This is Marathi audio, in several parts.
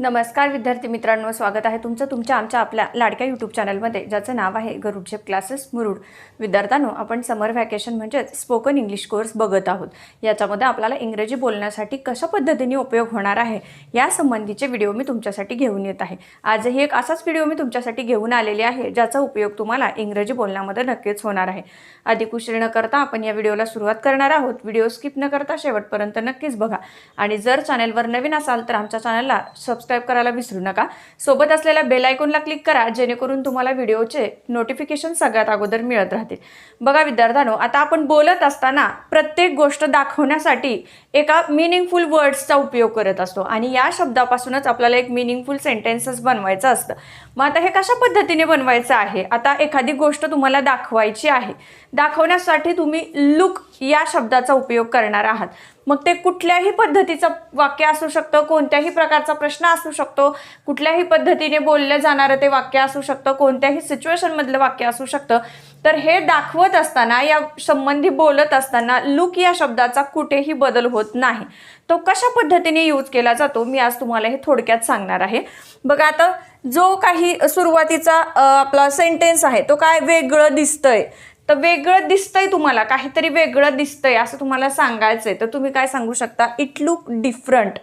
नमस्कार विद्यार्थी मित्रांनो स्वागत आहे तुमचं तुमच्या आमच्या आपल्या लाडक्या यूट्यूब चॅनलमध्ये ज्याचं नाव आहे गरुडझेप क्लासेस मुरुड. विद्यार्थ्यांनो आपण समर व्हॅकेशन म्हणजेच स्पोकन इंग्लिश कोर्स बघत आहोत. याच्यामध्ये आपल्याला इंग्रजी बोलण्यासाठी कशा पद्धतीने उपयोग होणार आहे या संबंधीचे व्हिडिओ मी तुमच्यासाठी घेऊन येत आहे. आजही एक असाच व्हिडिओ मी तुमच्यासाठी घेऊन आलेली आहे ज्याचा उपयोग तुम्हाला इंग्रजी बोलण्यामध्ये नक्कीच होणार आहे. अधिक उशीर न करता आपण या व्हिडिओला सुरुवात करणार आहोत. व्हिडिओ स्किप न करता शेवटपर्यंत नक्कीच बघा. आणि जर चॅनलवर नवीन असाल तर आमच्या चॅनलला सबस्क्राईब करायला विसरू नका. सोबत असलेल्या बेल आयकॉनला क्लिक करा जेणेकरून तुम्हाला व्हिडिओचे नोटिफिकेशन सगळ्यात अगोदर मिळत राहतील. बघा विद्यार्थ्यांनो आता आपण बोलत असताना प्रत्येक गोष्ट दाखवण्यासाठी एका मिनिंगफुल वर्ड्सचा उपयोग करत असतो. आणि या शब्दापासूनच आपल्याला एक मिनिंगफुल सेंटेन्सेस बनवायचं असतं. मग आता हे कशा पद्धतीने बनवायचं आहे? आता एखादी गोष्ट तुम्हाला दाखवायची आहे. दाखवण्यासाठी तुम्ही लुक या शब्दाचा उपयोग करणार आहात. मग ते कुठल्याही पद्धतीचं वाक्य असू शकतं कोणत्याही प्रकारचा प्रश्न असू शकतो कुठल्याही पद्धतीने बोललं जाणारं ते वाक्य असू शकतं कोणत्याही सिच्युएशनमधलं वाक्य असू शकतं. तर हे दाखवत असताना या संबंधी बोलत असताना लुक या शब्दाचा कुठेही बदल होत नाही. तो कशा पद्धतीने यूज केला जातो मी आज तुम्हाला हे थोडक्यात सांगणार आहे. बघा आता जो काही सुरुवातीचा आपला सेंटेन्स आहे तो काय वेगळं दिसतंय? तर वेगळं दिसतंय तुम्हाला काहीतरी वेगळं दिसतंय असं तुम्हाला सांगायचंय. तर तुम्ही काय सांगू शकता? इट लुक डिफरंट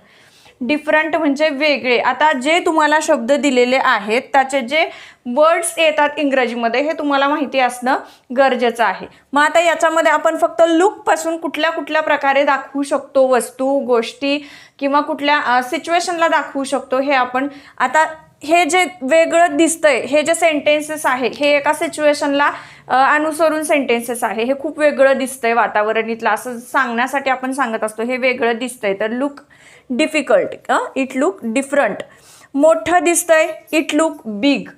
डिफरंट म्हणजे वेगळे. आता जे तुम्हाला शब्द दिलेले आहेत त्याचे जे वर्ड्स येतात इंग्रजीमध्ये हे तुम्हाला माहिती असणं गरजेचं आहे. मग आता याच्यामध्ये आपण फक्त लुकपासून कुठल्या कुठल्या प्रकारे दाखवू शकतो वस्तू गोष्टी किंवा कुठल्या सिच्युएशनला दाखवू शकतो हे आपण आता हे जे वेगळं दिसतंय हे जे सेंटेन्सेस आहे हे एका सिच्युएशनला अनुसरून सेंटेन्सेस आहे. हे खूप वेगळं दिसतंय वातावरण इथलं असं सांगण्यासाठी आपण सांगत असतो हे वेगळं दिसतंय. तर look difficult it look different मोठं दिसतंय it look big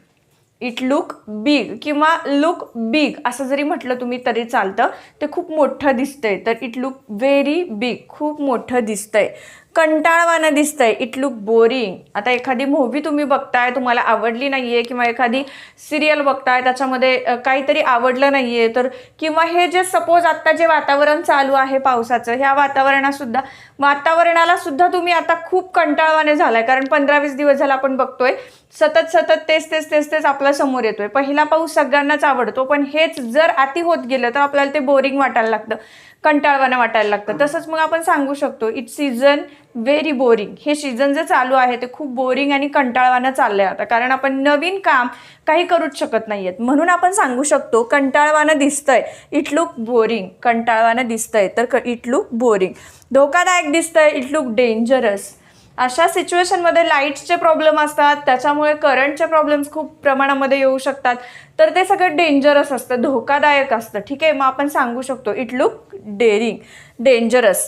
it look big किंवा लुक बिग असं जरी म्हटलं तुम्ही तरी चालतं ते खूप मोठं दिसतंय. तर इट लुक व्हेरी बिग खूप मोठं दिसतंय. कंटाळवानं दिसतंय. इट लुक बोरिंग आता एखादी मूव्ही तुम्ही बघताय तुम्हाला आवडली नाही आहे किंवा एखादी सिरियल बघताय त्याच्यामध्ये काहीतरी आवडलं नाही आहे तर किंवा हे जे सपोज आत्ता जे वातावरण चालू आहे पावसाचं ह्या वातावरणासुद्धा वातावरणाला सुद्धा तुम्ही आता खूप कंटाळवाने झालाय. कारण पंधरा वीस दिवस झाला आपण बघतोय सतत सतत तेच तेच तेच तेच आपल्यासमोर येतोय. पहिला पाऊस सगळ्यांनाच आवडतो पण हेच जर अति होत गेलं तर आपल्याला ते बोरिंग वाटायला लागतं कंटाळवानं वाटायला लागतं. तसंच मग आपण सांगू शकतो इट सीझन व्हेरी बोरिंग हे सीझन जे चालू आहे ते खूप बोरिंग आणि कंटाळवानं चाललंय आता. कारण आपण नवीन काम काही करूच शकत नाही आहेत म्हणून आपण सांगू शकतो कंटाळवानं दिसतंय. इट लुक बोरिंग कंटाळवानं दिसतंय. तर इट लुक बोरिंग धोकादायक दिसतंय. इट लुक डेंजरस अशा सिच्युएशनमध्ये लाईट्सचे प्रॉब्लेम असतात. त्याच्यामुळे करंटचे प्रॉब्लेम्स खूप प्रमाणामध्ये येऊ शकतात. तर ते सगळं डेंजरस असतं धोकादायक असतं. ठीक आहे मग आपण सांगू शकतो इट लुक डेअरिंग डेंजरस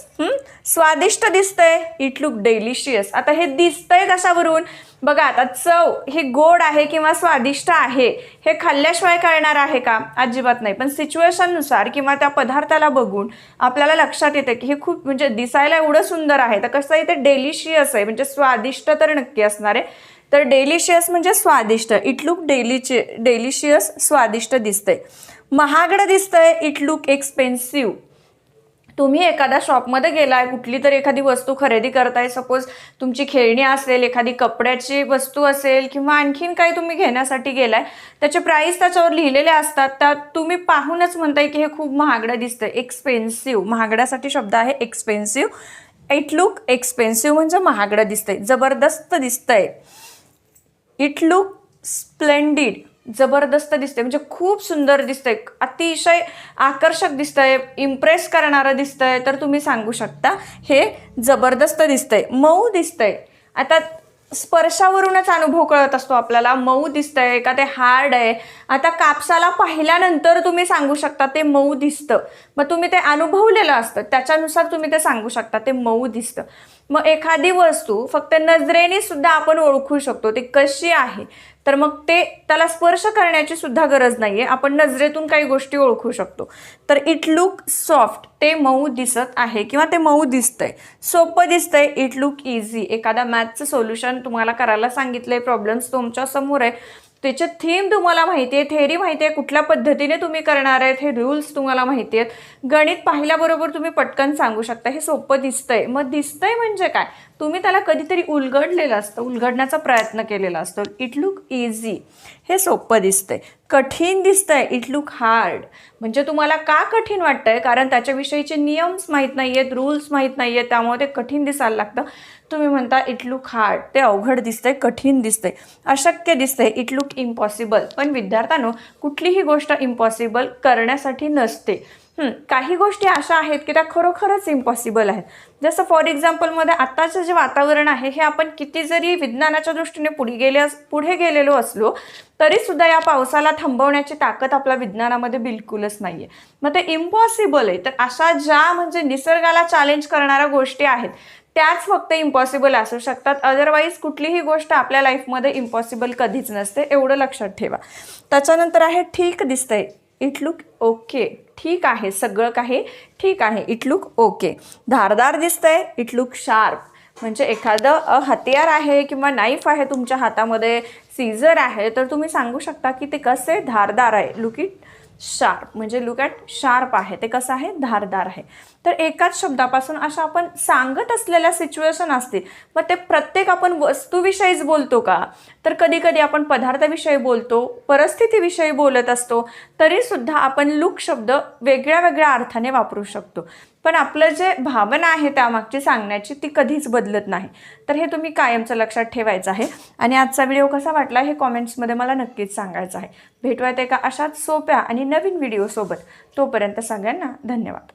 स्वादिष्ट दिसतंय इट लुक डेलिशियस आता हे दिसतंय कशावरून? बघा आता चव ही गोड आहे किंवा स्वादिष्ट आहे हे खाल्ल्याशिवाय कळणार आहे का? अजिबात नाही. पण सिच्युएशननुसार किंवा त्या पदार्थाला बघून आपल्याला लक्षात येतं की हे खूप म्हणजे दिसायला एवढं सुंदर आहे. तर कसं आहे ते डेलिशियस आहे. म्हणजे स्वादिष्ट तर नक्की असणार आहे. तर डेलिशियस म्हणजे स्वादिष्ट. इट लुक डेलिचे डेलिशियस स्वादिष्ट दिसतंय. महागडं दिसतंय इट लुक एक्सपेन्सिव्ह तुम्ही एखाद्या शॉपमध्ये गेलाय कुठली तरी एखादी वस्तू खरेदी करताय सपोज तुमची खेळणी असेल एखादी कपड्याची वस्तू असेल किंवा आणखीन काही तुम्ही घेण्यासाठी गेलाय त्याचे प्राईस त्याच्यावर लिहिलेले असतात त्या तुम्ही पाहूनच म्हणताय की हे खूप महागडं दिसतंय. एक्सपेन्सिव्ह महागड्यासाठी शब्द आहे एक्सपेन्सिव्ह इट लुक एक्सपेन्सिव्ह म्हणजे महागडं दिसतंय. जबरदस्त दिसतंय. इट लुक स्प्लेंडिड जबरदस्त दिसते म्हणजे खूप सुंदर दिसतंय. अतिशय आकर्षक दिसतंय. इम्प्रेस करणारं दिसतंय. तर तुम्ही सांगू शकता हे जबरदस्त दिसतंय. मऊ दिसतंय. आता स्पर्शावरूनच अनुभव कळत असतो आपल्याला. मऊ दिसतंय का ते हार्ड आहे. आता कापसाला पाहिल्यानंतर तुम्ही सांगू शकता ते मऊ दिसतं. मग तुम्ही ते अनुभवलेलं असतं. त्याच्यानुसार तुम्ही ते सांगू शकता ते मऊ दिसतं. मग एखादी वस्तू फक्त नजरेने सुद्धा आपण ओळखू शकतो ती कशी आहे? तर मग ते त्याला स्पर्श करण्याची सुद्धा गरज नाही आहे आपण नजरेतून काही गोष्टी ओळखू शकतो. तर इट लुक सॉफ्ट ते मऊ दिसत आहे किंवा ते मऊ दिसतंय. सोपं दिसतंय इट लुक इझी एखादा मॅथचं सोल्युशन तुम्हाला करायला सांगितलंय प्रॉब्लेम्स तुमच्यासमोर आहे. त्याचे थीम तुम्हाला माहिती आहे थेरी माहिती आहे कुठल्या पद्धतीने तुम्ही करणार आहेत हे रूल्स तुम्हाला माहिती आहेत. गणित पाहिल्याबरोबर तुम्ही पटकन सांगू शकता हे सोपं दिसतंय. मग दिसतंय म्हणजे काय? तुम्ही त्याला कधीतरी उलगडलेलं असतं उलगडण्याचा प्रयत्न केलेला असतो. इट लुक इझी हे सोपं दिसतंय. कठीण दिसतंय. इट लुक हार्ड म्हणजे तुम्हाला का कठीण वाटतंय? कारण त्याच्याविषयीचे नियम्स माहीत नाही आहेत रूल्स माहीत नाही आहेत त्यामुळे ते कठीण दिसायला लागतं. तुम्ही म्हणता इट लुक हार्ड ते अवघड दिसतंय कठीण दिसतंय. अशक्य दिसतंय. इट लुक इम्पॉसिबल पण विद्यार्थ्यांनो कुठलीही गोष्ट इम्पॉसिबल करण्यासाठी नसते. काही गोष्टी अशा आहेत की त्या खरोखरच इम्पॉसिबल आहेत. जसं फॉर एक्झाम्पलमध्ये आत्ताचं जे वातावरण आहे हे आपण किती जरी विज्ञानाच्या दृष्टीने पुढे गेले अस पुढे गेलेलो असलो तरीसुद्धा या पावसाला थांबवण्याची ताकद आपल्या विज्ञानामध्ये बिलकुलच नाही आहे मग ते इम्पॉसिबल आहे. तर अशा ज्या म्हणजे निसर्गाला चॅलेंज करणाऱ्या गोष्टी आहेत त्याच फक्त इम्पॉसिबल असू शकतात. अदरवाईज कुठलीही गोष्ट आपल्या लाईफमध्ये इम्पॉसिबल कधीच नसते. एवढं लक्षात ठेवा. त्याच्यानंतर आहे ठीक दिसतंय. It look okay. ठीक आहे सगळं काही ठीक आहे. It look okay. धारदार दिसतंय इट लुक शार्प. म्हणजे एखादं हतियार आहे किंवा नाईफ आहे तुमच्या हातामध्ये सीझर आहे तर तुम्ही सांगू शकता की ते कसे धारदार आहे. लुक इट शार्प म्हणजे लुक ॲट शार्प आहे. ते कसं आहे? धारदार आहे. तर एकाच शब्दापासून अशा आपण सांगत असलेल्या सिच्युएशन असतील मग ते प्रत्येक आपण वस्तूविषयीच बोलतो का? तर कधी कधी आपण पदार्थाविषयी बोलतो परिस्थितीविषयी बोलत असतो तरीसुद्धा आपण लुक शब्द वेगळ्या वेगळ्या अर्थाने वापरू शकतो. पण आपलं जे भावना आहे त्यामागची सांगण्याची ती कधीच बदलत नाही. तर हे तुम्ही कायमचं लक्षात ठेवायचं आहे. आणि आजचा व्हिडिओ कसा वाटला हे कॉमेंट्समध्ये मला नक्कीच सांगायचं आहे. भेटूयात एका अशाच सोप्या आणि नवीन व्हिडिओसोबत. तोपर्यंत सगळ्यांना धन्यवाद.